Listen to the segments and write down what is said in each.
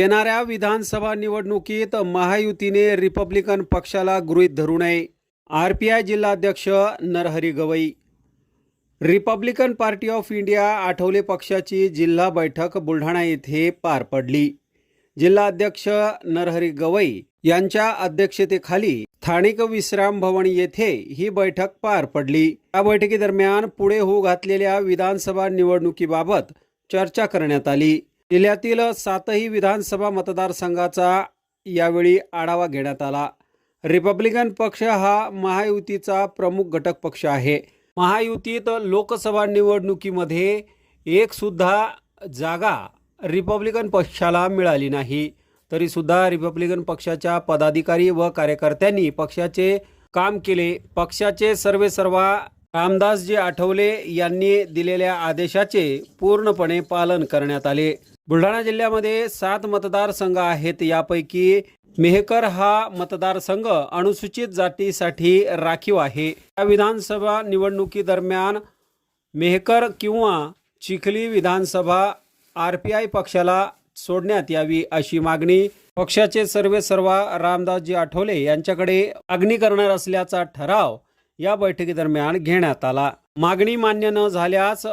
येणाऱ्या विधानसभा निवडणुकीत महायुतीने रिपब्लिकन पक्षाला गृहीत धरू नये. आर पी आय जिल्हाध्यक्ष Narhari Gawai. Republican Party of India Athawale पक्षाची जिल्हा बैठक बुलढाणा येथे पार पडली. जिल्हाध्यक्ष नरहरी गवई यांच्या अध्यक्षतेखाली स्थानिक विश्राम भवन येथे ही बैठक पार पडली. या बैठकीदरम्यान पुढे होऊ घातलेल्या विधानसभा निवडणुकीबाबत चर्चा करण्यात आली. जिल्ह्यातील सातही विधानसभा मतदारसंघाचा यावेळी आढावा घेण्यात आला. रिपब्लिकन पक्ष हा महायुतीचा प्रमुख घटक पक्ष आहे. महायुतीत लोकसभा निवडणुकीमध्ये एकसुद्धा जागा रिपब्लिकन पक्षाला मिळाली नाही. तरीसुद्धा रिपब्लिकन पक्षाच्या पदाधिकारी व कार्यकर्त्यांनी पक्षाचे काम केले. पक्षाचे सर्वे सर्वा रामदासजी आठवले यांनी दिलेल्या आदेशाचे पूर्णपणे पालन करण्यात आले. बुलढाणा जिल्ह्यामध्ये सात मतदारसंघ आहेत. यापैकी मेहकर हा मतदारसंघ अनुसूचित जातीसाठी राखीव आहे. या विधानसभा निवडणुकीदरम्यान मेहकर किंवा चिखली विधानसभा आर पी आय पक्षाला सोडण्यात यावी अशी मागणी पक्षाचे सर्वे सर्वा रामदासजी आठवले यांच्याकडे मागणी करणार असल्याचा ठराव या बैठकीदरम्यान घेण्यात आला. मागणी मान्य न झाल्यास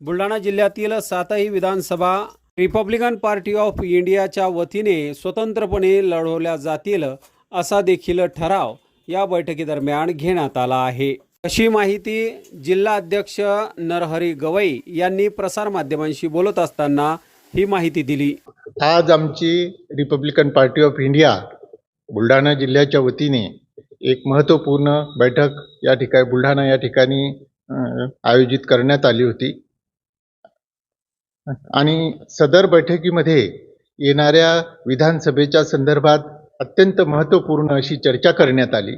बुलढाणा जिल्ह्यातील सातही विधानसभा रिपब्लिकन पार्टी ऑफ इंडियाच्या वतीने स्वतंत्रपणे लढवल्या जातील असा देखील ठराव या बैठकीदरम्यान घेण्यात आला आहे. अशी माहिती जिल्हा अध्यक्ष नरहरी गवई यांनी प्रसारमाध्यमांशी बोलत असताना ही माहिती दिली. आज आमची Republican Party of India Buldhana जिल्ह्याच्या वतीने एक महत्त्वपूर्ण बैठक या ठिकाणी बुलढाणा या ठिकाणी आयोजित करण्यात आली होती. आणि सदर बैठकीमध्ये येणाऱ्या विधानसभेच्या संदर्भात अत्यंत महत्त्वपूर्ण अशी चर्चा करण्यात आली.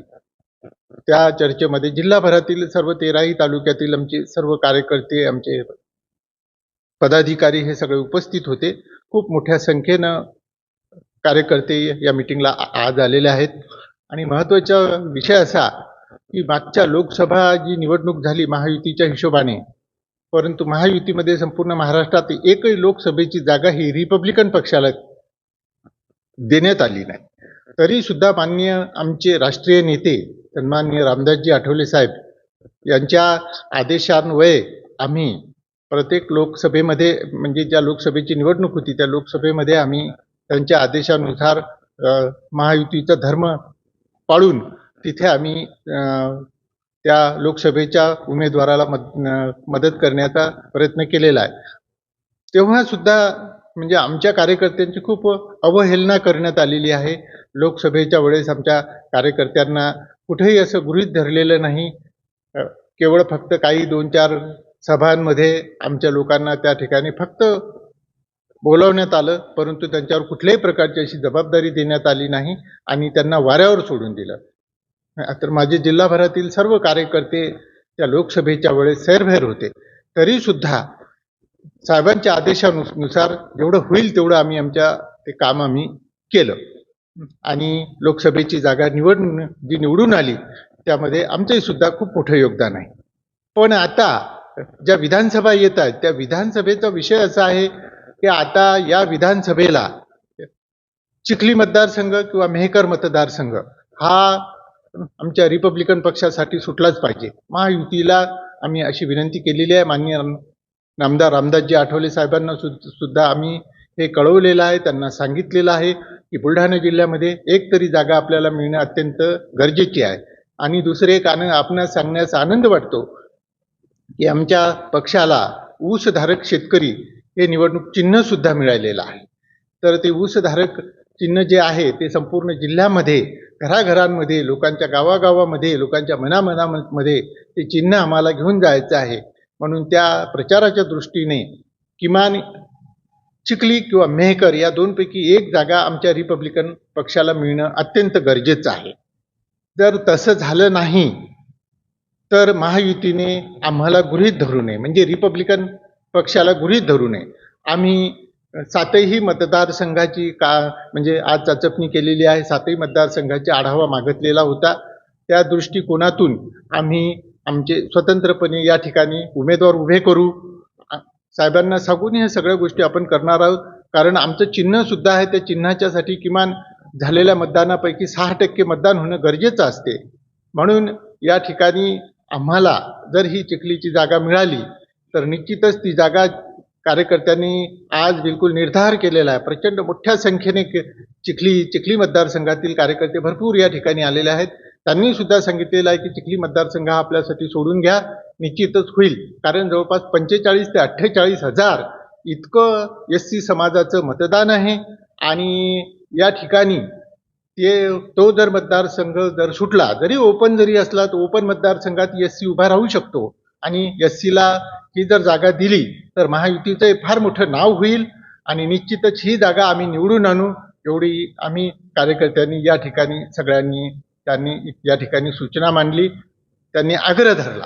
त्या चर्चेमध्ये जिल्हाभरातील सर्व तेराही तालुक्यातील आमचे सर्व कार्यकर्ते आमचे पदाधिकारी हे सगळे उपस्थित होते. खूप मोठ्या संख्येनं कार्यकर्ते या मिटिंगला आज आलेले आहेत. आणि महत्त्वाचा विषय असा की मागच्या लोकसभा जी निवडणूक झाली महायुतीच्या हिशोबाने परंतु महायुतीमध्ये संपूर्ण महाराष्ट्रात एकही लोकसभेची जागा ही रिपब्लिकन पक्षाला देण्यात आली नाही. तरी सुद्धा माननीय आमचे राष्ट्रीय नेते सन्माननीय रामदासजी आठवले साहेब यांच्या आदेशान्वये आम्ही प्रत्येक लोकसभेमध्ये म्हणजे ज्या लोकसभेची निवडणूक होती त्या लोकसभेमध्ये आम्ही त्यांच्या आदेशानुसार महायुतीचा धर्म पाळून तिथे आम्ही त्या लोकसभेच्या उमेदवाराला मद मदत करण्याचा प्रयत्न केलेला आहे. तेव्हासुद्धा म्हणजे आमच्या कार्यकर्त्यांची खूप अवहेलना करण्यात आलेली आहे. लोकसभेच्या वेळेस आमच्या कार्यकर्त्यांना कुठेही असं गृहीत धरलेलं नाही. केवळ फक्त काही दोन चार सभांमध्ये आमच्या लोकांना त्या ठिकाणी फक्त बोलावण्यात आलं परंतु त्यांच्यावर कुठल्याही प्रकारची अशी जबाबदारी देण्यात आली नाही आणि त्यांना वाऱ्यावर सोडून दिलं. तर माझे जिल्हाभरातील सर्व कार्यकर्ते त्या लोकसभेच्या वेळेस सैरभैर होते. तरीसुद्धा साहेबांच्या आदेशानुसार जेवढं होईल तेवढं आम्ही आमच्या ते काम आम्ही केलं. आणि लोकसभेची जागा निवड जी निवडून आली त्यामध्ये आमचंही सुद्धा खूप मोठं योगदान आहे. पण आता ज्या विधानसभा येत आहेत त्या विधानसभेचा विषय असा आहे की आता या विधानसभेला चिखली मतदारसंघ किंवा मेहकर मतदारसंघ हा आमच्या रिपब्लिकन पक्षासाठी सुटलाच पाहिजे. महायुतीला आम्ही अशी विनंती केलेली आहे. माननीय आमदार नामदार रामदासजी आठवले साहेबांना सु- सुद्धा आम्ही हे कळवलेलं आहे. त्यांना सांगितलेलं आहे की बुलढाणा जिल्ह्यामध्ये एक तरी जागा आपल्याला मिळणं अत्यंत गरजेची आहे. आणि दुसरे एक आनंद आपणास सांगण्यास आनंद वाटतो की आमच्या पक्षाला ऊसधारक शेतकरी हे निवडणूक चिन्ह सुद्धा मिळालेलं आहे. तर ते ऊसधारक चिन्ह जे आहे ते संपूर्ण जिल्ह्यामध्ये घराघरांमध्ये लोकांच्या गावागावामध्ये लोकांच्या मनामनामध्ये ते चिन्ह आम्हाला घेऊन जायचं आहे. म्हणून त्या प्रचाराच्या दृष्टीने किमान चिखली किंवा मेहकर या दोनपैकी एक जागा आमच्या रिपब्लिकन पक्षाला मिळणं अत्यंत गरजेचं आहे. जर तसं झालं नाही तर महायुतीने आम्हाला गृहीत धरू नये. म्हणजे रिपब्लिकन पक्षाला गृहीत धरू नये. आम्ही सातही मतदारसंघाची का म्हणजे आज चाचपणी केलेली आहे सातही मतदारसंघाचा आढावा मागितलेला होता. त्या दृष्टिकोनातून आम्ही आमचे स्वतंत्रपणे या ठिकाणी उमेदवार उभे करू. साहेबांना सांगून ह्या सगळ्या गोष्टी आपण करणार आहोत. कारण आमचं चिन्हसुद्धा आहे त्या चिन्हाच्यासाठी किमान झालेल्या मतदानापैकी सहा टक्के मतदान होणं गरजेचं असते. म्हणून या ठिकाणी आम्हाला जर ही चिखलीची जागा मिळाली तर निश्चितच ती जागा कार्यकर्त्यांनी आज बिलकुल निर्धार केलेला आहे. प्रचंड मोठ्या संख्येने चिखली चिखली मतदारसंघातील कार्यकर्ते भरपूर या ठिकाणी आलेले आहेत. त्यांनी सुद्धा सांगितलेलं आहे की चिखली मतदारसंघ हा आपल्यासाठी सोडून घ्या निश्चितच होईल. कारण जवळपास पंचेचाळीस ते अठ्ठेचाळीस हजार इतकं एस सी समाजाचं मतदान आहे आणि या ठिकाणी ते तो जर मतदारसंघ जर सुटला जरी ओपन जरी असला तर ओपन मतदारसंघात एस सी उभा राहू शकतो. आणि एस सीला ही जर जागा दिली तर महायुतीचं फार मोठं नाव होईल आणि निश्चितच ही जागा आम्ही निवडून आणू एवढी आम्ही कार्यकर्त्यांनी या ठिकाणी सगळ्यांनी त्यांनी या ठिकाणी सूचना मांडली त्यांनी आग्रह धरला.